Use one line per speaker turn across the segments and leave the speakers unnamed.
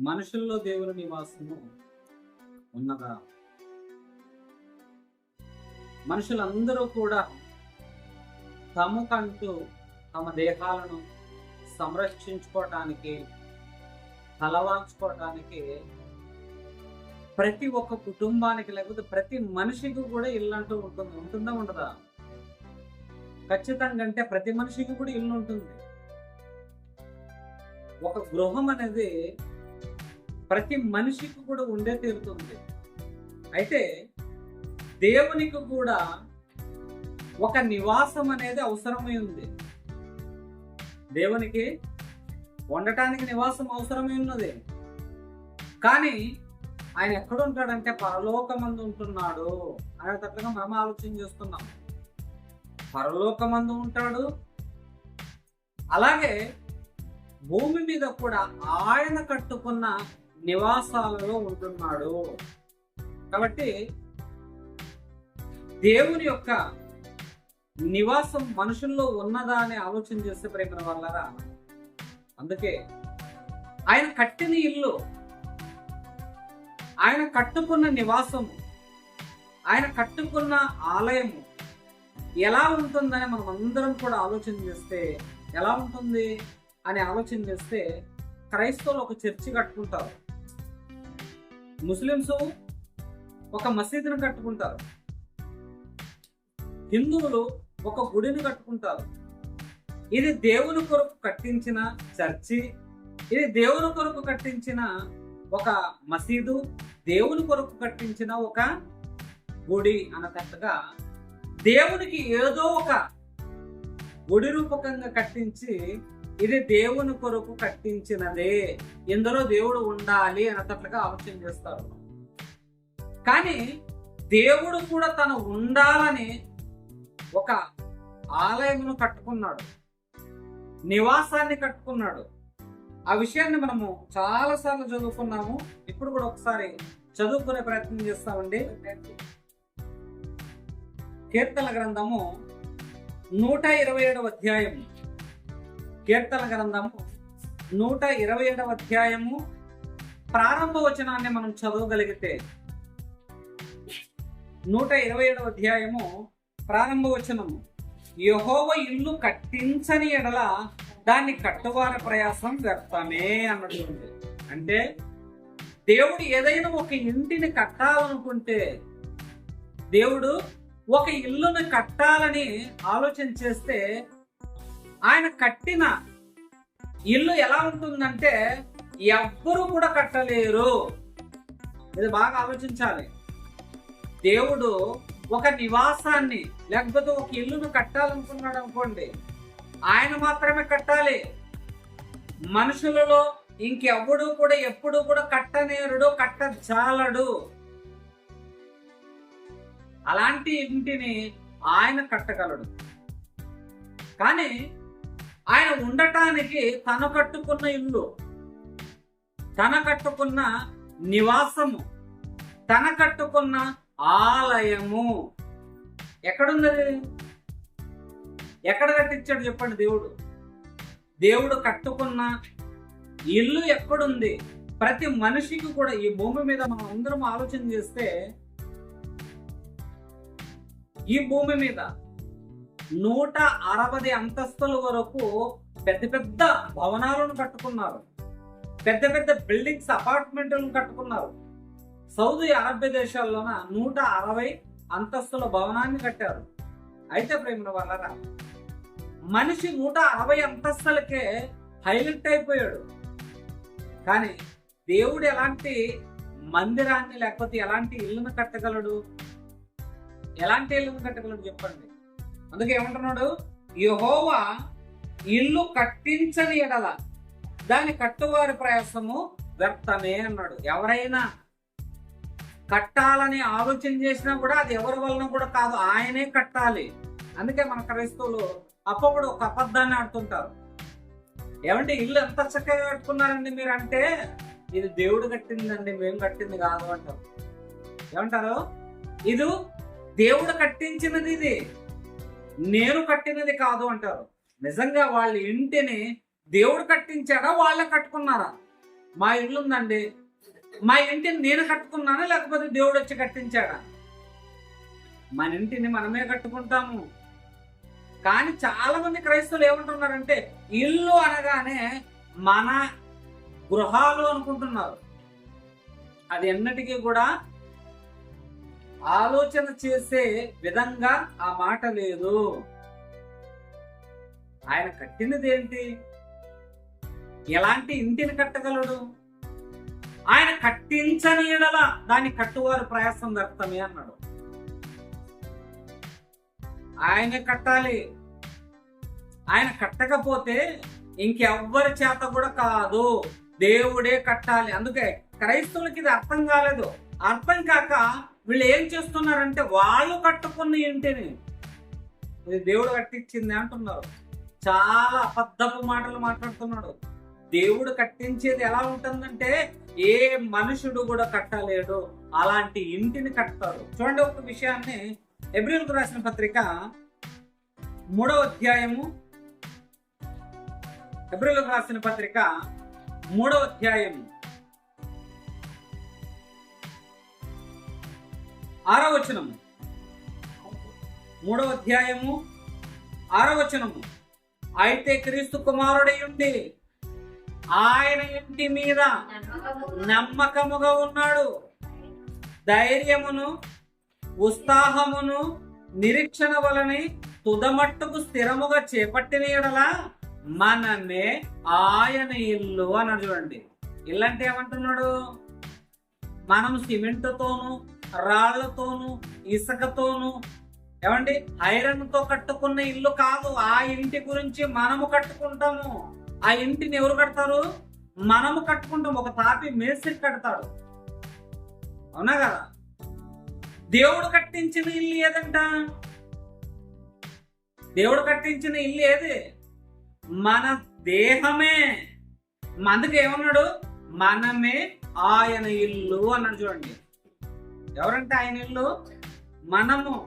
మనుషుల్లో దేవుని నివాసము ఉన్నదా? మనుషులందరూ కూడా తమకంటూ తమ దేహాలను సంరక్షించుకోవటానికి తలవాల్చుకోవటానికి ప్రతి ఒక్క కుటుంబానికి లేకపోతే ప్రతి మనిషికి కూడా ఇల్లు అంటూ ఉంటుంది. ఉంటుందా ఉండదా? ఖచ్చితంగా అంటే ప్రతి మనిషికి కూడా ఇల్లు ఉంటుంది. ఒక గృహం అనేది ప్రతి మనిషికి కూడా ఉండే తీరుతుంది అయితే దేవునికి కూడా ఒక నివాసం అనేది అవసరమై ఉంది. దేవునికి ఉండటానికి నివాసం అవసరమై ఉన్నది. కానీ ఆయన ఎక్కడ ఉంటాడంటే పరలోకమందు ఉంటున్నాడు. అనేటట్లుగా మనం ఆలోచన చేస్తున్నాం. పరలోకమందు ఉంటాడు. అలాగే భూమి మీద కూడా ఆయన కట్టుకున్న నివాసాలలో ఉంటున్నాడు. కాబట్టి దేవుని యొక్క నివాసం మనుషుల్లో ఉన్నదా అని ఆలోచన చేస్తే ప్రేమ వల్లరా? అందుకే ఆయన కట్టిన ఇల్లు ఆయన కట్టుకున్న నివాసము ఆయన కట్టుకున్న ఆలయము ఎలా ఉంటుందని మనం అందరం కూడా ఆలోచన చేస్తే ఎలా ఉంటుంది? అని ఆలోచన చేస్తే క్రైస్తవులు ఒక చర్చి కట్టుకుంటారు. ముస్లిమ్స్ ఒక మసీదును కట్టుకుంటారు. హిందువులు ఒక గుడిని కట్టుకుంటారు. ఇది దేవుని కొరకు కట్టించిన చర్చి ఇది దేవుని కొరకు కట్టించిన ఒక మసీదు దేవుని కొరకు కట్టించిన ఒక గుడి అన్నట్టుగా దేవునికి ఏదో ఒక గుడి రూపకంగా కట్టించి ఇది దేవుని కొరకు కట్టించినదే. ఎందరో దేవుడు ఉండాలి అన్నట్లుగా ఆలోచన చేస్తారు. కానీ దేవుడు కూడా తను ఉండాలని ఒక ఆలయమును కట్టుకున్నాడు. నివాసాన్ని కట్టుకున్నాడు. ఆ విషయాన్ని మనము చాలా సార్లు చదువుకున్నాము. ఇప్పుడు కూడా ఒకసారి చదువుకునే ప్రయత్నం చేస్తామండి. కీర్తన గ్రంథము నూట ఇరవై ఏడవ అధ్యాయం కీర్తన గ్రంథము నూట ఇరవై ఏడవ అధ్యాయము ప్రారంభ వచనాన్ని మనం చదవగలిగితే నూట ఇరవై ఏడవ అధ్యాయము ప్రారంభ వచనము. యహోవ ఇల్లు కట్టించని ఎడల దాన్ని కట్టువారి ప్రయాసం వ్యర్థమే అన్నటువంటి. అంటే దేవుడు ఏదైనా ఒక ఇంటిని కట్టాలనుకుంటే దేవుడు ఒక ఇల్లును కట్టాలని ఆలోచన చేస్తే ఆయన కట్టిన ఇల్లు ఎలా ఉంటుందంటే ఎవ్వరూ కూడా కట్టలేరు. ఇది బాగా ఆలోచించాలి. దేవుడు ఒక నివాసాన్ని లేకపోతే ఒక ఇల్లును కట్టాలనుకున్నాడు అనుకోండి ఆయన మాత్రమే కట్టాలి. మనుషులలో ఇంకెవడు కూడా ఎప్పుడు కూడా కట్టనేరుడు కట్టజాలడు. అలాంటి ఇంటిని ఆయన కట్టగలడు. కానీ ఆయన ఉండటానికి తను కట్టుకున్న ఇల్లు తన కట్టుకున్న నివాసము తన కట్టుకున్న ఆలయము. ఎక్కడున్నది? ఎక్కడ కట్టించాడు చెప్పండి దేవుడు? దేవుడు కట్టుకున్న ఇల్లు ఎక్కడుంది? ప్రతి మనిషికి కూడా ఈ భూమి మీద మనం అందరం ఆలోచన చేస్తే ఈ భూమి మీద నూట అరవై అంతస్తుల వరకు పెద్ద పెద్ద భవనాలను కట్టుకున్నారు. పెద్ద పెద్ద బిల్డింగ్స్ అపార్ట్మెంట్లను కట్టుకున్నారు. సౌదీ అరబ్బియా దేశాల్లోన నూట అరవై అంతస్తుల భవనాన్ని కట్టారు. అయితే ప్రేమ వల్లరా మనిషి నూట అరవై అంతస్తులకే హైలైట్ అయిపోయాడు. కానీ దేవుడు ఎలాంటి మందిరాన్ని లేకపోతే ఎలాంటి ఇల్లును కట్టగలడు? ఎలాంటి ఇల్లును కట్టగలడు చెప్పండి. అందుకే ఏమంటున్నాడు? యహోవా ఇల్లు కట్టించని ఎడల దాని కట్టువారి ప్రయాసము వ్యర్థమే అన్నాడు. ఎవరైనా కట్టాలని ఆలోచన చేసినా కూడా అది ఎవరి వలన కూడా కాదు ఆయనే కట్టాలి. అందుకే మన క్రైస్తవులు అప్పుడు ఒక అబద్ధాన్ని ఆడుతుంటారు. ఏమంటే ఇల్లు ఎంత చక్కగా కట్టుకున్నారండి మీరు అంటే ఇది దేవుడు కట్టిందండి మేము కట్టింది కాదు అంటారు. ఏమంటారు? ఇది దేవుడు కట్టించినది ఇది. నేను కట్టినది కాదు అంటారు. నిజంగా వాళ్ళ ఇంటిని దేవుడు కట్టించాడా? వాళ్ళే కట్టుకున్నారా? మా ఇల్లు ఉందండి. మా ఇంటిని నేను కట్టుకున్నానా? లేకపోతే దేవుడు వచ్చి కట్టించాడా? మన ఇంటిని మనమే కట్టుకుంటాము. కానీ చాలా మంది క్రైస్తవులు ఏమంటున్నారంటే ఇల్లు అనగానే మన గృహాలు అనుకుంటున్నారు. అది ఎన్నటికీ కూడా ఆలోచన చేసే విధంగా ఆ మాట లేదు. ఆయన కట్టినది ఏంటి ఎలాంటి ఇంటిని కట్టగలడు? ఆయన కట్టించని ఎడల దాన్ని కట్టువారు ప్రయాసం దర్తమే అన్నాడు. ఆయన కట్టాలి. ఆయన కట్టకపోతే ఇంకెవ్వరి చేత కూడా కాదు. దేవుడే కట్టాలి. అందుకే క్రైస్తవులకి ఇది అర్థం కాలేదు. అర్థం కాక వీళ్ళు ఏం చేస్తున్నారంటే వాళ్ళు కట్టుకున్న ఇంటిని. దేవుడు కట్టించింది అంటున్నారు. చాలా అబద్ధపు మాటలు మాట్లాడుతున్నాడు. దేవుడు కట్టించేది ఎలా ఉంటుందంటే ఏ మనుషుడు కూడా కట్టలేడు. అలాంటి ఇంటిని కట్టారు చూడండి ఒక విషయాన్ని ఎబ్రిల్కు రాసిన పత్రిక మూడవ అధ్యాయము. ఎబ్రిల్కు రాసిన పత్రిక మూడవ అధ్యాయము. ఆరో వచనము మూడవ అధ్యాయము ఆరో వచనము అయితే క్రీస్తు కుమారుడై ఉండి ఆయన ఇంటి మీద నమ్మకముగా ఉన్నాడు. ధైర్యమును ఉత్సాహమును నిరీక్షణ వలని తుదమట్టుకు స్థిరముగా చేపట్టిన ఎడలా మనమే ఆయన ఇల్లు అన్నాడు చూడండి. ఇల్లు అంటే ఏమంటున్నాడు? మనం సిమెంట్తోను రాళ్ళతోను ఇసుకతోను ఏమండి? ఐరన్తో కట్టుకున్న ఇల్లు కాదు. ఆ ఇంటి గురించి మనము కట్టుకుంటాము. ఆ ఇంటిని ఎవరు కడతారు? మనము కట్టుకుంటాం ఒక తాపి మేస్త్రి కడతాడు. అవునా కదా? దేవుడు కట్టించిన ఇల్లు ఏదంట? దేవుడు కట్టించిన ఇల్లు ఏది? మన దేహమే. అందుకే ఏమన్నాడు? మనమే ఆయన ఇల్లు అన్నాడు చూడండి. ఎవరంటే ఆయన ఇల్లు మనము.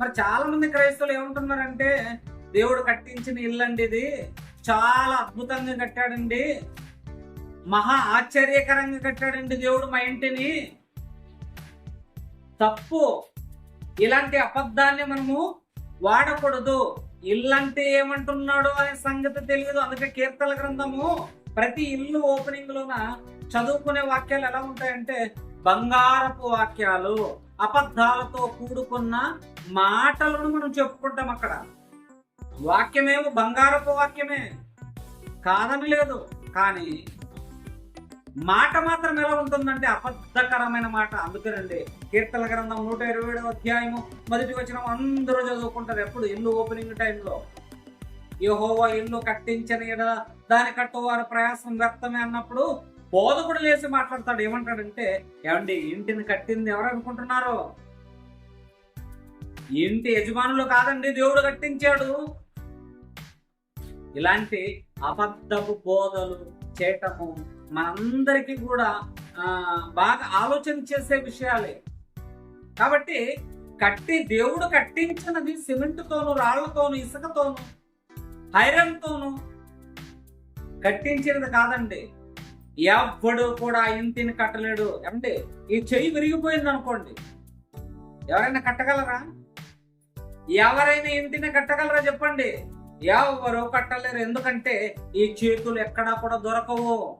మరి చాలా మంది క్రైస్తవులు ఏమంటున్నారంటే దేవుడు కట్టించిన ఇల్లు అండి ఇది. చాలా అద్భుతంగా కట్టాడండి. మహా ఆశ్చర్యకరంగా కట్టాడండి దేవుడు మా ఇంటిని. తప్పు. ఇలాంటి అబద్ధాన్ని మనము వాడకూడదు. ఇల్లంటే ఏమంటున్నాడు అనే సంగతి తెలియదు. అందుకే కీర్తన గ్రంథము ప్రతి ఇల్లు ఓపెనింగ్ లోన చదువుకునే వాక్యాలు ఎలా ఉంటాయంటే బంగారపు వాక్యాలు అబద్ధాలతో కూడుకున్న మాటలను మనం చెప్పుకుంటాం అక్కడ. వాక్యమేమో బంగారపు వాక్యమే. కాదని లేదు కానీ మాట మాత్రం ఎలా ఉంటుందంటే అబద్ధకరమైన మాట. అందుకేనండి కీర్తన గ్రంథం నూట ఇరవై ఏడవ అధ్యాయము మొదటి వచ్చిన అందరూ చదువుకుంటారు. ఎప్పుడు? ఇల్లు ఓపెనింగ్ టైంలో యహోవా ఇల్లు కట్టించని దాని కట్టువారి ప్రయాసం వ్యక్తమే అన్నప్పుడు బోధకుడు లేచి మాట్లాడతాడు. ఏమంటాడంటే ఏమండి ఇంటిని కట్టింది ఎవరు అనుకుంటున్నారు? ఇంటి యజమానులు కాదండి దేవుడు కట్టించాడు. ఇలాంటి అబద్ధపు బోధలు చేయటము మనందరికీ కూడా బాగా ఆలోచన చేసే విషయాలే. కాబట్టి కట్టి దేవుడు కట్టించినది సిమెంట్తోను రాళ్ళతోను ఇసుకతోను ఐరన్తోను కట్టించినది కాదండి. ఎవ్వడు కూడా ఇంటిని కట్టలేడు. అంటే ఈ చెయ్యి విరిగిపోయింది అనుకోండి. ఎవరైనా కట్టగలరా? ఎవరైనా ఇంటిని కట్టగలరా చెప్పండి. ఎవరు కట్టలేరు. ఎందుకంటే ఈ చేతులు ఎక్కడా కూడా దొరకవు.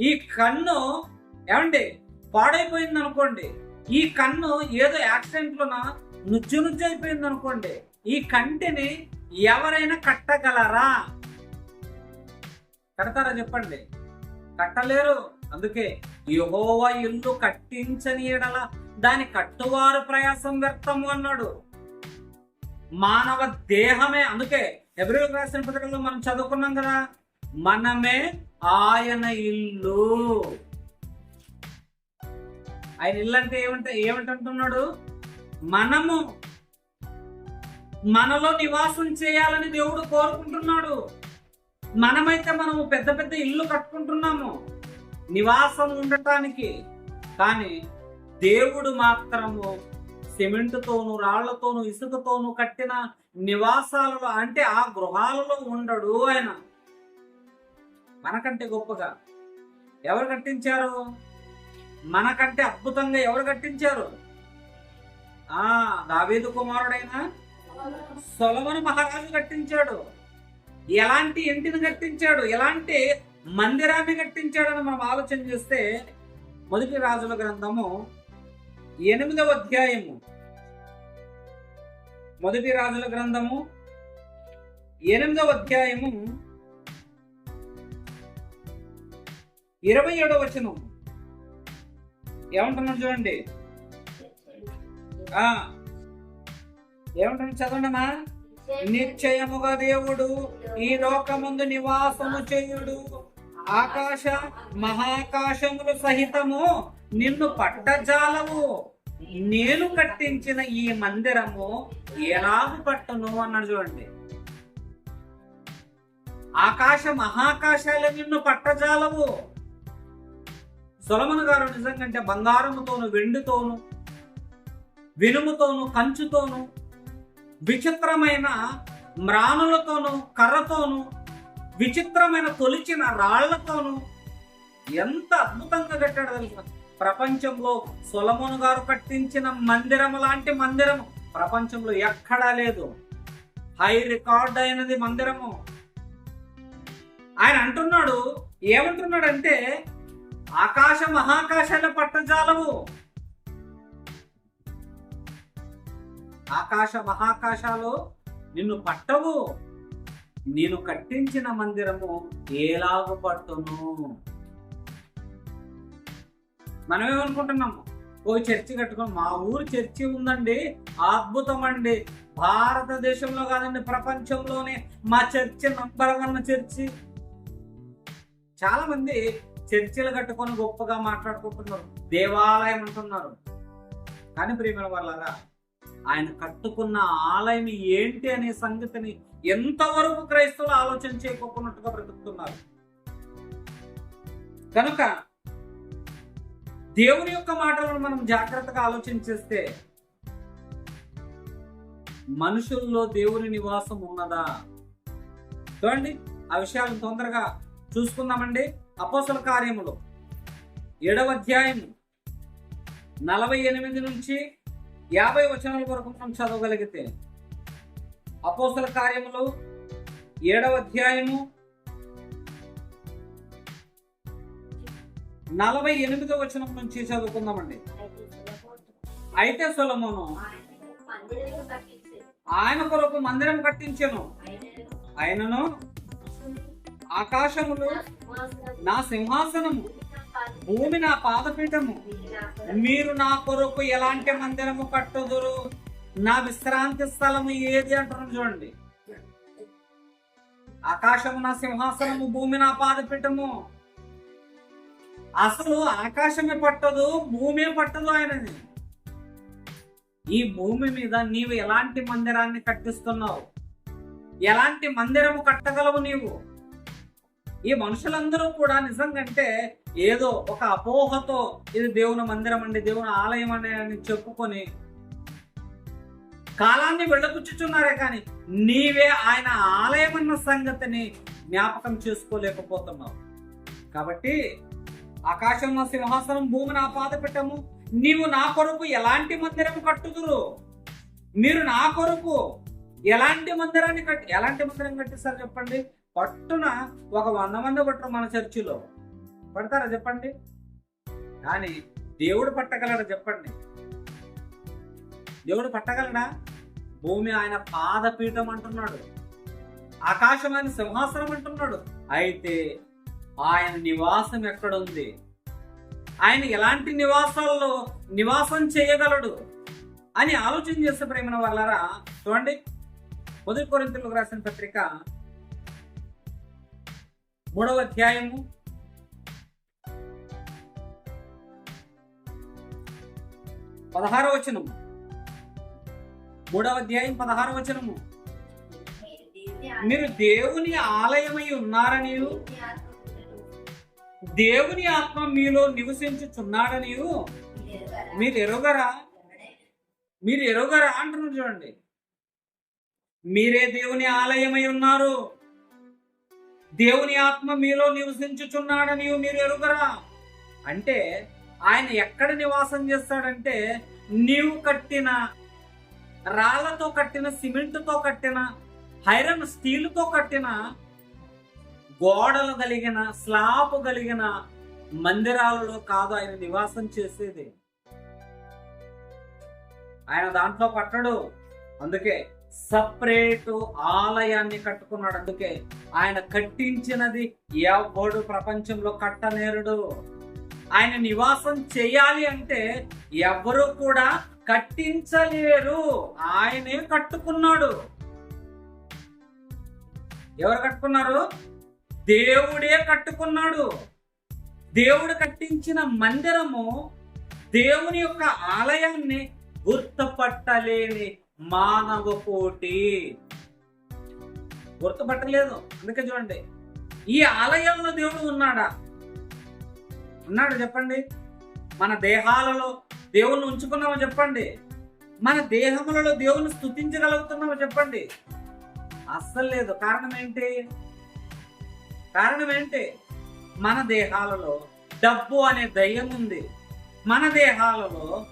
ఈ కన్ను ఏమండి? పాడైపోయింది అనుకోండి. ఈ కన్ను ఏదో యాక్సిడెంట్లోన నుజ్జు నుజ్జు అయిపోయింది అనుకోండి. ఈ కంటిని ఎవరైనా కట్టగలరా? కడతారా చెప్పండి? కట్టలేరు. అందుకే యహోవ ఇల్లు కట్టించని ఎడల దాని కట్టువారు ప్రయాసం వ్యర్థము అన్నాడు. మానవ దేహమే. అందుకే ఎవరి రాసిన పథకంలో మనం చదువుకున్నాం కదా మనమే ఆయన ఇల్లు. ఆయన ఇల్లు అంటే ఏమంటే ఏమిటంటున్నాడు? మనము మనలో నివాసం చేయాలని దేవుడు కోరుకుంటున్నాడు. మనమైతే మనము పెద్ద పెద్ద ఇల్లు కట్టుకుంటున్నాము. నివాసం ఉండటానికి. కానీ దేవుడు మాత్రము సిమెంట్తోను రాళ్ళతోను ఇసుకతోను కట్టిన నివాసాలలో అంటే ఆ గృహాలలో ఉండడు ఆయన. మనకంటే గొప్పగా ఎవరు కట్టించారు? మనకంటే అద్భుతంగా ఎవరు కట్టించారు? ఆ దావేదు కుమారుడైన సొలమను మహారాజు కట్టించాడు. ఎలాంటి ఇంటిని కట్టించాడు? ఎలాంటి మందిరాన్ని కట్టించాడని మనం ఆలోచన చేస్తే మొదటి రాజుల గ్రంథము ఎనిమిదవ అధ్యాయము. మొదటి రాజుల గ్రంథము ఎనిమిదవ అధ్యాయము ఇరవై ఏడవ వచనం. ఏమంటున్నాడు చూడండి. ఏమంటున్నాడు చదవండి చదవండమ్మా? నిశ్చయముగా దేవుడు ఈ లోకముందు నివాసము చేయుడు. ఆకాశ మహాకాశములు సహితము నిన్ను పట్టజాలవు. నేను కట్టించిన ఈ మందిరము ఎలాగు పట్టును అన్నాడు చూడండి. ఆకాశ మహాకాశాలు నిన్ను పట్టజాలవు. సొలమన్ గారు నిజంగా బంగారముతోను వెండితోను వినుముతోను కంచుతోను విచిత్రమైన మ్రానులతోనూ కర్రతోనూ విచిత్రమైన తొలిచిన రాళ్ళతోనూ ఎంత అద్భుతంగా కట్టాడు తెలుసు? ప్రపంచంలో సొలమోను గారు కట్టించిన మందిరం లాంటి మందిరము. ప్రపంచంలో ఎక్కడా లేదు. హై రికార్డ్ అయినది మందిరము. ఆయన అంటున్నాడు ఏమంటున్నాడంటే ఆకాశ మహాకాశాల పట్టజాలము. ఆకాశ మహాకాశాలు నిన్ను పట్టవు. నేను కట్టించిన మందిరము ఏలాగు పట్టును. మనమేమనుకుంటున్నాము? ఓ చర్చి కట్టుకుని మా ఊరు చర్చి ఉందండి అద్భుతం అండి భారతదేశంలో కాదండి ప్రపంచంలోనే మా చర్చి నంబర్ వన్ చర్చి. చాలా మంది చర్చిలు కట్టుకొని గొప్పగా మాట్లాడుకుంటున్నారు దేవాలయం అంటున్నారు. కానీ ప్రియమైన వాళ్ళరా ఆయన కట్టుకున్న ఆలయం ఏంటి అనే సంగతిని ఎంతవరకు క్రైస్తవులు ఆలోచన చేయకపోతున్నట్టుగా బ్రతుకుతున్నారు. కనుక దేవుని యొక్క మాటలను మనం జాగ్రత్తగా ఆలోచన చేస్తే మనుషుల్లో దేవుని నివాసం ఉన్నదా? చూడండి ఆ విషయాలు తొందరగా చూసుకుందామండి. అపోసల కార్యములు ఏడవ అధ్యాయం నలభై ఎనిమిది నుంచి యాభై వచనాల వరకు మనం చదవగలిగితే అపోసల కార్యములు ఏడవ అధ్యాయము నలభై ఎనిమిదో వచనం నుంచి చదువుకుందామండి. అయితే సొలమోను ఆయన కొరకు మందిరం కట్టించెను. ఆయనను ఆకాశములు నా సింహాసనము భూమి నా పాదపీఠము. మీరు నా కొరకు ఎలాంటి మందిరము కట్టుదురు? నా విశ్రాంతి స్థలము ఏది అంటున్నాను చూడండి. ఆకాశము నా సింహాసనము భూమి నా పాదపీఠము. అసలు ఆకాశమే పట్టదు భూమే పట్టదు ఆయనది. ఈ భూమి మీద నీవు ఎలాంటి మందిరాన్ని కట్టిస్తున్నావు? ఎలాంటి మందిరము కట్టగలవు నీవు? ఈ మనుషులందరూ కూడా నిజంగంటే ఏదో ఒక అపోహతో ఇది దేవుని మందిరం అండి దేవుని ఆలయం అనే అని చెప్పుకొని కాలాన్ని వెళ్ళపుచ్చుచున్నారే కానీ నీవే ఆయన ఆలయం అన్న సంగతిని జ్ఞాపకం చేసుకోలేకపోతున్నావు. కాబట్టి ఆకాశం నా సింహాసనం భూమి నా పాద పెట్టము నీవు నా కొరకు ఎలాంటి మందిరం కట్టుదురు? మీరు నా కొరకు ఎలాంటి మందిరాన్ని కట్టి ఎలాంటి మందిరం కట్టిస్తారు చెప్పండి? పట్టున ఒక వంద మంది పట్టరు మన చర్చిలో. పడతారా చెప్పండి? కానీ దేవుడు పట్టగలడు చెప్పండి? దేవుడు పట్టగలడా? భూమి ఆయన పాదపీఠం అంటున్నాడు. ఆకాశం ఆయన సింహాసనం అంటున్నాడు. అయితే ఆయన నివాసం ఎక్కడ ఉంది ఆయన ఎలాంటి నివాసాల్లో నివాసం చేయగలడు? అని ఆలోచన చేసే ప్రేమన వాళ్ళరా చూడండి. మొదటి కొరింతలకు రాసిన పత్రిక మూడవ అధ్యాయము పదహార వచనము. మూడవ అధ్యాయం పదహార వచనము. మీరు దేవుని ఆలయమై ఉన్నారని దేవుని ఆత్మ మీలో నివసించుచున్నాడని మీరు ఎరుగరా? మీరు ఎరుగరా అంటున్నారు చూడండి. మీరే దేవుని ఆలయమై ఉన్నారు. దేవుని ఆత్మ మీలో నివసించుచున్నాడని మీరు ఎరుగరా? అంటే ఆయన ఎక్కడ నివాసం చేస్తాడంటే నీవు కట్టిన రాళ్ళతో కట్టిన సిమెంట్తో కట్టిన ఐరన్ స్టీల్తో కట్టిన గోడలు కలిగిన స్లాబ్ కలిగిన మందిరాలలో కాదు ఆయన నివాసం చేసేది. ఆయన దాంట్లో పట్టడు. అందుకే సపరేట్ ఆలయాన్ని కట్టుకున్నాడు. అందుకే ఆయన కట్టించినది ఎవడు? ప్రపంచంలో కట్టనేరుడు. ఆయన నివాసం చేయాలి అంటే ఎవరు కూడా కట్టించలేరు. ఆయనే కట్టుకున్నాడు. ఎవరు కట్టుకున్నారు? దేవుడే కట్టుకున్నాడు. దేవుడు కట్టించిన మందిరము దేవుని యొక్క ఆలయాన్ని గుర్తుపట్టలేని మానవ కోటి. గుర్తుపట్టలేదు. అందుకే చూడండి. ఈ ఆలయంలో దేవుడు ఉన్నాడా? ఉన్నాడు చెప్పండి. మన దేహాలలో దేవుణ్ణి ఉంచుకున్నామో చెప్పండి. మన దేహములలో దేవుని స్థుతించగలుగుతున్నామో చెప్పండి. అస్సలు లేదు. కారణం ఏంటి? కారణం ఏంటి? మన దేహాలలో డబ్బు అనే దయ్యం ఉంది. మన దేహాలలో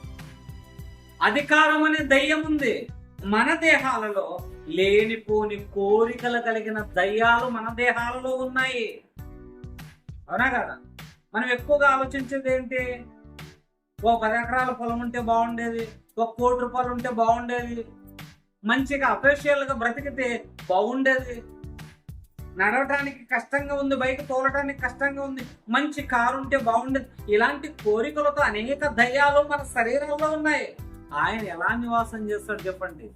అధికారం అనే దయ్యం ఉంది. మన దేహాలలో లేనిపోని కోరికలు కలిగిన దయ్యాలు మన దేహాలలో ఉన్నాయి. అవునా కదా? మనం ఎక్కువగా ఆలోచించేది ఏంటి? ఓ పది ఎకరాల పొలం ఉంటే బాగుండేది ఒక కోటి రూపాయలు ఉంటే బాగుండేది మంచిగా అఫీషియల్గా బ్రతికితే బాగుండేది. నడవటానికి కష్టంగా ఉంది బైక్ తోలటానికి కష్టంగా ఉంది మంచి కారు ఉంటే బాగుండేది. ఇలాంటి కోరికలతో అనేక దయ్యాలు మన శరీరంలో ఉన్నాయి. ఆయన ఎలా నివాసం చేస్తాడు చెప్పండి?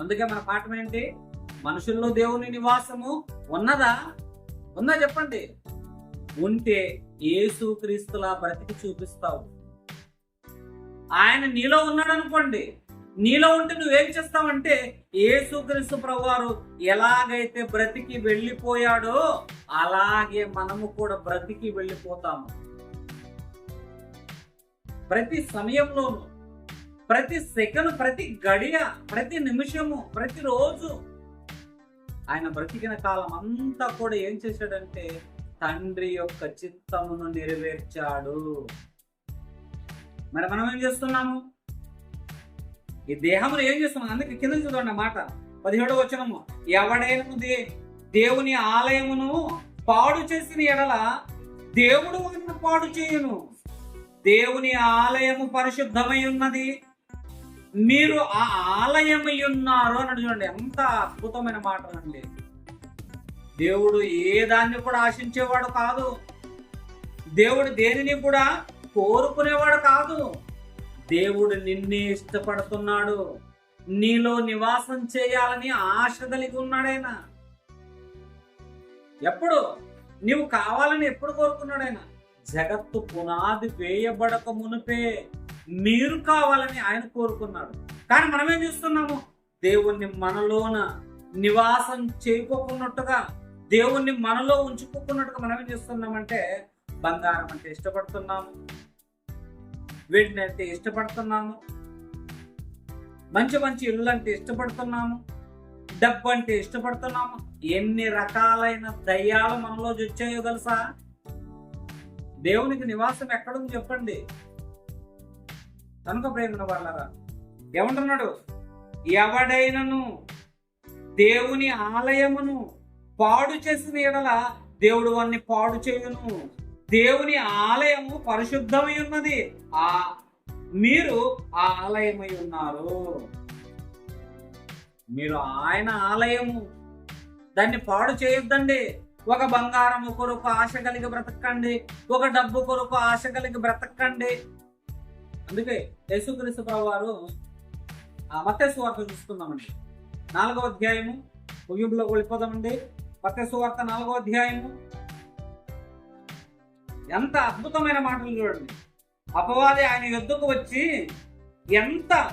అందుకే మన పాఠం ఏంటి? మనుషుల్లో దేవుని నివాసము ఉన్నదా? ఉందా చెప్పండి? ఉంటే ఏసుక్రీస్తులా బ్రతికి చూపిస్తావు. ఆయన నీలో ఉన్నాడు అనుకోండి నీలో ఉంటే నువ్వేం చేస్తావంటే ఏసుక్రీస్తు ప్రభువారు ఎలాగైతే బ్రతికి వెళ్ళిపోయాడో అలాగే మనము కూడా బ్రతికి వెళ్ళిపోతాము. ప్రతి సమయంలోనూ ప్రతి సెకండ్ ప్రతి గడియ ప్రతి నిమిషము ప్రతి రోజు ఆయన బ్రతికిన కాలం అంతా కూడా ఏం చేశాడంటే తండ్రి యొక్క చిత్తమును నెరవేర్చాడు. మరి మనం ఏం చేస్తున్నాము? ఈ దేహమును ఏం చేస్తున్నాం అందుకే కింద చూడండి మాట పదిహేడు వచనము. ఎవడైనా దే- దేవుని ఆలయమును పాడు చేసిన ఎడల దేవుడు వారిని పాడు చేయును. దేవుని ఆలయము పరిశుద్ధమై ఉన్నది. మీరు ఆ ఆలయమై ఉన్నారు అని చూడండి. ఎంత అద్భుతమైన మాట అండి దేవుడు ఏ దాన్ని కూడా ఆశించేవాడు కాదు. దేవుడు దేనిని కూడా కోరుకునేవాడు కాదు. దేవుడు నిన్నే ఇష్టపడుతున్నాడు. నీలో నివాసం చేయాలని ఆశ కలిగి ఉన్నాడైనా ఎప్పుడు? నీవు కావాలని ఎప్పుడు కోరుకున్నాడైనా జగత్తు పునాది వేయబడక మునిపే మీరు కావాలని ఆయన కోరుకున్నాడు. కానీ మనమేం చూస్తున్నాము? దేవుణ్ణి మనలోన నివాసం చేయకోకున్నట్టుగా దేవుణ్ణి మనలో ఉంచుకోకున్నట్టుగా మనం ఏం చేస్తున్నామంటే బంగారం అంటే ఇష్టపడుతున్నాము. వీటిని అంటే ఇష్టపడుతున్నాము. మంచి మంచి ఇల్లు అంటే ఇష్టపడుతున్నాము. డబ్బు అంటే ఇష్టపడుతున్నాము. ఎన్ని రకాలైన దయ్యాలు మనలో వచ్చాయో తెలుసా? దేవునికి నివాసం ఎక్కడుంది చెప్పండి. కనుక ప్రేమ వాళ్ళరా ఏమంటున్నాడు? ఎవడైనను దేవుని ఆలయమును పాడు చేసిన ఎడల దేవుడు వాన్ని పాడు చేయును. దేవుని ఆలయము పరిశుద్ధమై ఉన్నది. ఆ మీరు ఆ ఆలయమై ఉన్నారు. మీరు ఆయన ఆలయము. దాన్ని పాడు చేయొద్దండి. ఒక బంగారము కొరకు ఆశ కలిగి బ్రతకండి. ఒక డబ్బు కొరకు ఆశ కలిగి బ్రతకండి. అందుకే యేసుక్రీస్తు ప్రభు వారు ఆ మత్తేసు వార్త చూసుకుందామండి నాలుగో అధ్యాయము ముగింపులోకి వెళ్ళిపోదామండి. సువార్త నాలుగో అధ్యాయము. ఎంత అద్భుతమైన మాటలు చూడండి. అపవాది ఆయన యుద్ధకు వచ్చి ఎంత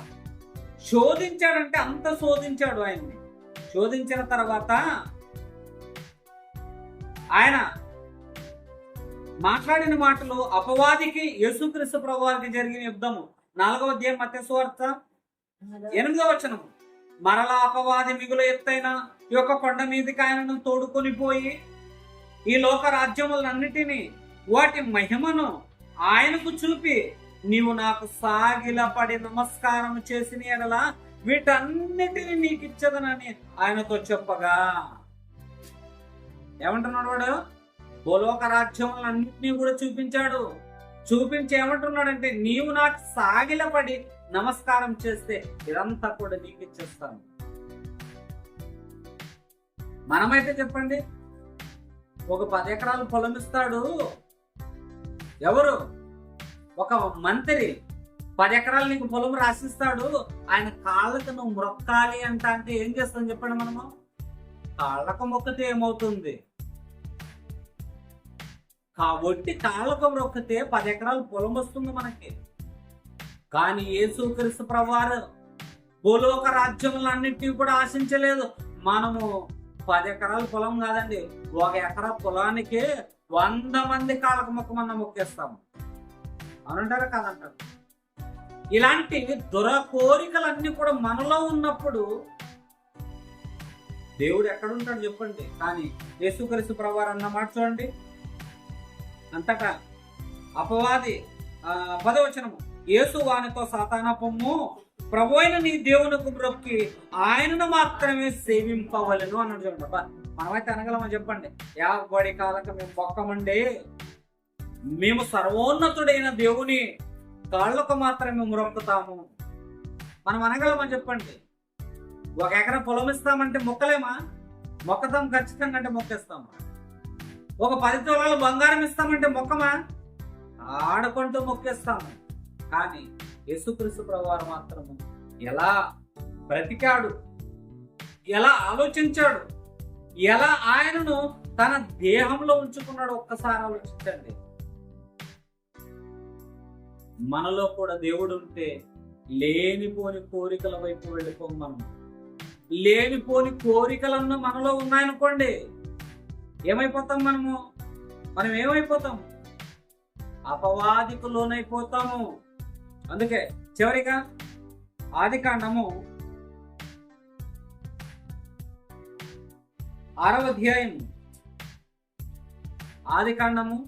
శోధించాడంటే అంత శోధించాడు ఆయన్ని. శోధించిన తర్వాత ఆయన మాట్లాడిన మాటలు అపవాదికి యేసుక్రీస్తు ప్రభువారికి జరిగిన యుద్ధము. నాలుగవ అధ్యాయం మత్స్య వార్త ఎనిమిదవ వచనము. మరలా అపవాది మిగులు ఎత్తైన ఈ యొక్క కొండ మీదకి ఆయనను తోడుకొని పోయి ఈ లోక రాజ్యములన్నిటినీ వాటి మహిమను ఆయనకు చూపి నీవు నాకు సాగిలపడి నమస్కారం చేసిన ఎడలా వీటన్నిటిని నీకు ఇచ్చదనని ఆయనతో చెప్పగా. ఏమంటున్నాడు వాడు? భూలోక రాజ్యములన్నింటినీ కూడా చూపించాడు. చూపించి ఏమంటున్నాడంటే నీవు నాకు సాగిలపడి నమస్కారం చేస్తే ఇదంతా కూడా నీకు ఇచ్చేస్తాను మనమైతే చెప్పండి. ఒక పది ఎకరాలు పొలం ఇస్తాడు. ఎవరు? ఒక మంత్రి. పది ఎకరాలు నీకు పొలం రాసిస్తాడు. ఆయన కాళ్ళకు నువ్వు మొక్కాలి అంట అంటే ఏం చేస్తాం చెప్పండి మనము? కాళ్ళకు మొక్కితే ఏమవుతుంది? కాబట్టి కాళ్ళకు మొక్కితే పది ఎకరాలు పొలం వస్తుంది మనకి. కానీ యేసుక్రీస్తు ప్రవారు భూలోక రాజ్యములన్నింటినీ కూడా ఆశించలేదు. మనము పది ఎకరాల పొలం కాదండి. ఒక ఎకరా పొలానికి వంద మంది కాళ్ళకు మొక్కమన్న మొక్కేస్తాము. అనుంటారా కాదంటారు? ఇలాంటి దుర కోరికలన్నీ కూడా మనలో ఉన్నప్పుడు దేవుడు ఎక్కడుంటాడు చెప్పండి. కానీ యేసుక్రీస్తు ప్రభువారు అన్న మాట చూడండి. అంతటా అపవాది పదవచనము యేసు వానితో సాతాన పొమ్ము ప్రభు అయిన నీ దేవునకు బ్రొక్కి ఆయనను మాత్రమే సేవింపవలను అన్నాడు చూడండి అబ్బా, మనమైతే అనగలమా చెప్పండి. యాబడి కాలక మేము మొక్కమండి మేము సర్వోన్నతుడైన దేవుని కాళ్ళకు మాత్రమే మొక్కుతాము మనం అనగలమని చెప్పండి. ఒక ఎకరం పొలం ఇస్తామంటే మొక్కలేమా? మొక్కతాం ఖచ్చితంగా అంటే మొక్కేస్తాము ఒక పది తొలాలు బంగారం ఇస్తామంటే మొక్కమా? ఆడుకుంటూ మొక్కేస్తాము. కానీ యేసుక్రీస్తు ప్రభువారు మాత్రము ఎలా బ్రతికాడు? ఎలా ఆలోచించాడు? ఎలా ఆయనను తన దేహంలో ఉంచుకున్నాడు ఒక్కసారి ఆలోచించండి. మనలో కూడా దేవుడు ఉంటే లేనిపోని కోరికల వైపు వెళ్ళిపోం మనం. లేనిపోని కోరికలన్నీ మనలో ఉన్నాయనుకోండి ఏమైపోతాం మనము? మనం ఏమైపోతాము అపవాదికు లోనైపోతాము. అందుకే చివరిగా ఆది కాండము ఆరవ అధ్యాయం. ఆది కాండము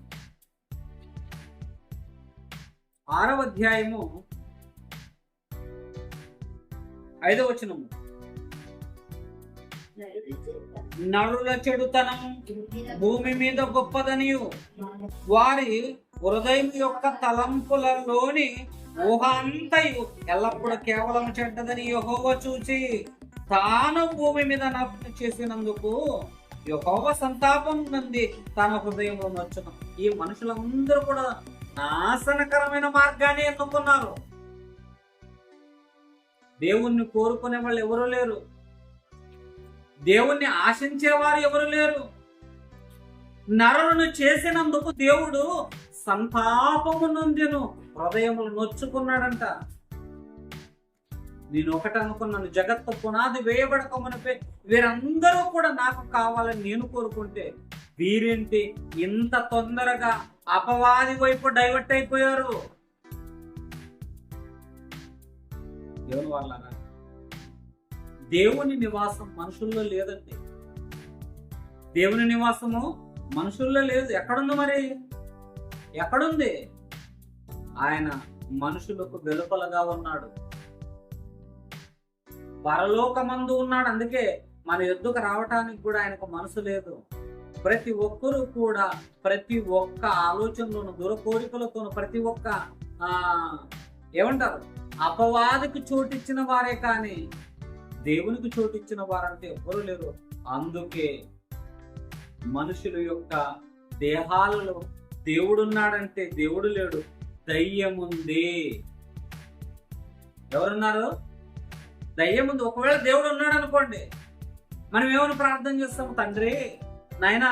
ఆరవ అధ్యాయము ఐదవ వచనము. నరుల చెడుతనం భూమి మీద గొప్పదనియు. వారి హృదయం యొక్క తలంపులలోని ఊహ అంతయు ఎల్లప్పుడూ కేవలం చెడ్డదని యహోవ చూచి తాను భూమి మీద నాశనం చేసినందుకు యహోవ సంతాపం నుండి తన హృదయంలో నచ్చును. ఈ మనుషులందరూ కూడా నాశనకరమైన మార్గాన్ని ఎన్నుకున్నారు. దేవుణ్ణి కోరుకునే వాళ్ళు ఎవరు లేరు. దేవుణ్ణి ఆశించేవారు ఎవరు లేరు. నరులను చేసినందుకు దేవుడు సంతాపము నొందెను. హృదయములు నొచ్చుకున్నాడంట. నేను ఒకటి అనుకున్నాను జగత్తు పునాది వేయబడకమనిపే వీరందరూ కూడా నాకు కావాలని నేను కోరుకుంటే వీరేంటి ఇంత తొందరగా అపవాది వైపు డైవర్ట్ అయిపోయారు? దేవుని వల్ల దేవుని నివాసం మనుషుల్లో లేదండి. దేవుని నివాసము మనుషుల్లో లేదు. ఎక్కడుంది మరి? ఎక్కడుంది? ఆయన మనుషులకు వెలుపలగా ఉన్నాడు. పరలోకమందు ఉన్నాడు. అందుకే మన ఎద్దుకు రావటానికి కూడా ఆయనకు మనసు లేదు. ప్రతి ఒక్కరూ కూడా ప్రతి ఒక్క ఆలోచనలోను దుర కోరికలతోను ప్రతి ఒక్క ఆ ఏమంటారు? అపవాదికి చోటిచ్చిన వారే కానీ దేవునికి చోటిచ్చిన వారంటే ఎవ్వరూ లేరు. అందుకే మనుషుల యొక్క దేహాలలో దేవుడున్నాడంటే దేవుడు లేడు దయ్యముంది. ఎవరున్నారు? దయ్యం ఉంది ఒకవేళ దేవుడు ఉన్నాడు అనుకోండి మనం ఏమని ప్రార్థన చేస్తాము? తండ్రి నాయనా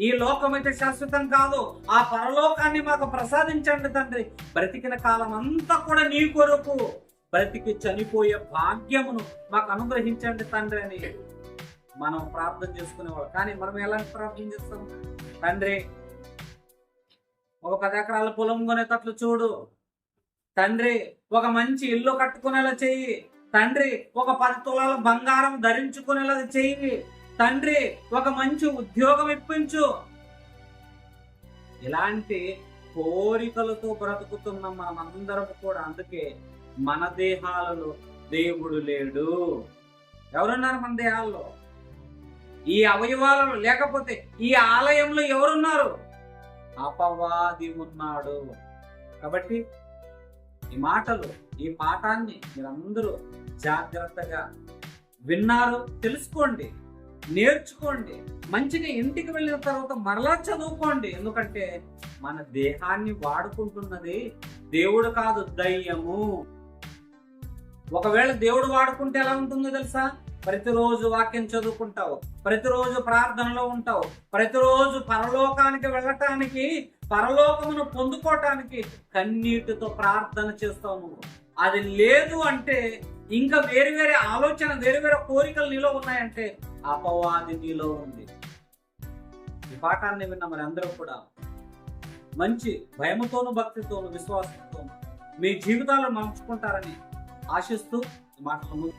ఈ లోకం అయితే శాశ్వతం కాదు ఆ పరలోకాన్ని మాకు ప్రసాదించండి తండ్రి. బ్రతికిన కాలం అంతా కూడా నీ కొరకు బ్రతికి చనిపోయే భాగ్యమును మాకు అనుగ్రహించండి తండ్రి అని మనం ప్రార్థన చేసుకునేవాళ్ళు. కానీ మనం ఎలాంటి ప్రార్థన చేస్తాం? తండ్రి ఒక పది ఎకరాల పొలం కొనేటట్లు చూడు. తండ్రి ఒక మంచి ఇల్లు కట్టుకునేలా చెయ్యి. తండ్రి ఒక పది తులాల బంగారం ధరించుకునేలా చెయ్యి. తండ్రి ఒక మంచి ఉద్యోగం ఇప్పించు. ఇలాంటి కోరికలతో బ్రతుకుతున్న మనమందరం కూడా అందుకే మన దేహాలలో దేవుడు లేడు. ఎవరున్నారు మన దేహాల్లో? ఈ అవయవాలలో లేకపోతే ఈ ఆలయంలో ఎవరున్నారు? అపవాది ఉన్నాడు కాబట్టి ఈ మాటలు ఈ పాఠాన్ని మీరందరూ జాగ్రత్తగా విన్నారు తెలుసుకోండి నేర్చుకోండి మంచిగా ఇంటికి వెళ్ళిన తర్వాత మరలా చదువుకోండి. ఎందుకంటే మన దేహాన్ని వాడుకుంటున్నది దేవుడు కాదు దయ్యము. ఒకవేళ దేవుడు వాడుకుంటే ఎలా ఉంటుందో తెలుసా? ప్రతిరోజు వాక్యం చదువుకుంటావు ప్రతిరోజు ప్రార్థనలో ఉంటావు ప్రతిరోజు పరలోకానికి వెళ్ళటానికి పరలోకమును పొందుకోవటానికి కన్నీటితో ప్రార్థన చేస్తావు నువ్వు. అది లేదు అంటే ఇంకా వేరు వేరే ఆలోచన వేరు వేరే కోరికలు నీలో ఉన్నాయంటే అపవాది నీలో ఉంది. ఈ పాఠాన్ని విన్న మరి అందరూ కూడా మంచి భయముతోను భక్తితోను విశ్వాసంతోను మీ జీవితాలను మార్చుకుంటారని ఆశిస్తూ ఈ మాటలు